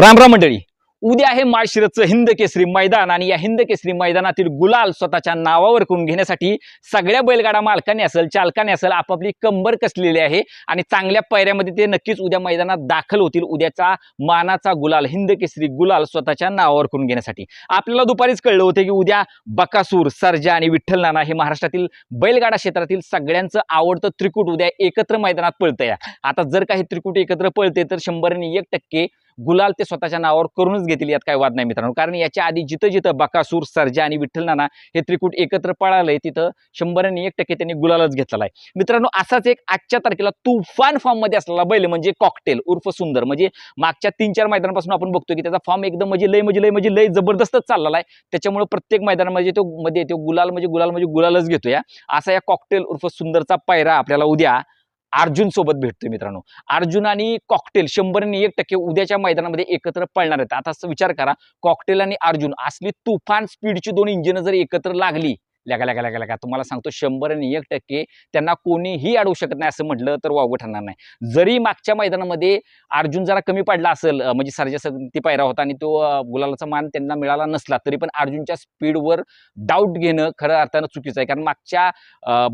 राम राम मंडळी. उद्या आहे माळशिरसचं हिंद केसरी मैदान आणि या हिंद केसरी मैदानातील गुलाल स्वतःच्या नावावर करून घेण्यासाठी सगळ्या बैलगाडा मालकाने असेल चालकाने असेल आपापली कंबर कसलेली आहे आणि चांगल्या पायऱ्यामध्ये ते नक्कीच उद्या मैदानात दाखल होतील उद्याचा मानाचा गुलाल हिंद केसरी गुलाल स्वतःच्या नावावर करून घेण्यासाठी. आपल्याला दुपारीच कळलं होतं की उद्या बकासूर सर्जा आणि विठ्ठल नाना हे महाराष्ट्रातील बैलगाडा क्षेत्रातील सगळ्यांचं आवडतं त्रिकूट उद्या एकत्र मैदानात पळतंय. आता जर काही त्रिकूट एकत्र पळते तर शंभरने एक टक्के गुलाल ते स्वतःच्या नावावर करूनच घेतील यात काय वाद नाही मित्रांनो. कारण याच्या आधी जिथं जिथं बकासूर सर्जा आणि विठ्ठल नाना हे त्रिकूट एकत्र पळालंय तिथं शंभर आणि एक टक्के त्यांनी गुलालच घेतलेला आहे. मित्रांनो असाच एक आजच्या तारखेला तुफान फॉर्ममध्ये असलेला बैल म्हणजे कॉकटेल उर्फ सुंदर. म्हणजे मागच्या तीन चार मैदानापासून आपण बघतो की त्याचा फॉर्म एकदम म्हणजे लय म्हणजे लय म्हणजे लय जबरदस्तच चाललेला आहे. त्याच्यामुळे प्रत्येक मैदानामध्ये तो मध्ये तो गुलाल म्हणजे गुलाल म्हणजे गुलालच घेतो या असा या कॉकटेल उर्फ सुंदरचा पायरा आपल्याला उद्या अर्जुन सोबत भेटतोय मित्रांनो. अर्जुन आणि कॉकटेल शंभरने एक टक्के उद्याच्या मैदानामध्ये एकत्र पळणार आहेत. आता असं विचार करा कॉकटेल आणि अर्जुन असली तुफान स्पीडची दोन इंजिन जर एकत्र लागली लगा लगा लगा लगा. तुम्हाला सांगतो शंभर आणि एक टक्के त्यांना कोणीही अडवू शकत नाही असं म्हटलं तर वावगं ठरणार नाही. जरी मागच्या मैदानामध्ये अर्जुन जरा कमी पडला असेल म्हणजे सरजा ती पायरा होता आणि तो गुलालाचा मान त्यांना मिळाला नसला तरी पण अर्जुनच्या स्पीडवर डाऊट घेणं खरं अर्थानं चुकीचं आहे. कारण मागच्या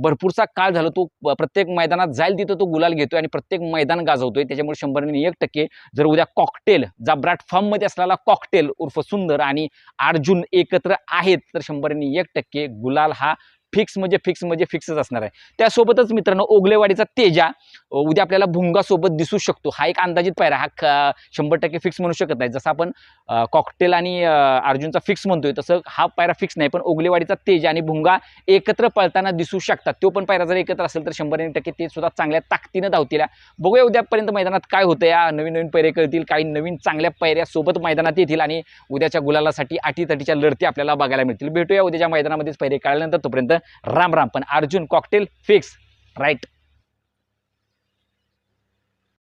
भरपूरचा काळ झाला तो प्रत्येक मैदानात जाईल तिथं तो गुलाल घेतोय आणि प्रत्येक मैदान गाजवतोय. त्याच्यामुळे शंभर आणि एक टक्के जर उद्या कॉकटेल जा ब्रॅट फॉर्ममध्ये असलेला कॉकटेल उर्फ सुंदर आणि अर्जुन एकत्र आहेत तर शंभर आणि एक टक्के गुलाल माल हा फिक्स म्हणजे फिक्स म्हणजे फिक्सच असणार आहे. त्यासोबतच मित्रांनो ओगलेवाडीचा तेजा उद्या आपल्याला भुंगासोबत दिसू शकतो. हा एक अंदाजित पायरा हा ख- शंभर टक्के फिक्स म्हणू शकत नाही. जसं आपण कॉकटेल आणि अर्जुनचा फिक्स म्हणतोय तसं हा पायरा फिक्स नाही पण ओगलेवाडीचा तेज आणि भुंगा एकत्र पळताना दिसू शकतात. तो पण पायरा जर एकत्र असेल तर शंभर टक्के ते सुद्धा चांगल्या ताकदीनं धावतील. बघूया उद्यापर्यंत मैदानात काय होतं या नवीन नवीन पैरे कळतील काही नवीन चांगल्या पैऱ्यासोबत मैदानात येतील आणि उद्याच्या गुलालासाठी अटीतटीच्या लढती आपल्याला बघायला मिळतील. भेटूया उद्याच्या मैदानामध्येच पैरे काढल्यानंतर तोपर्यंत. राम राम. पण अर्जुन कॉकटेल फिक्स राईट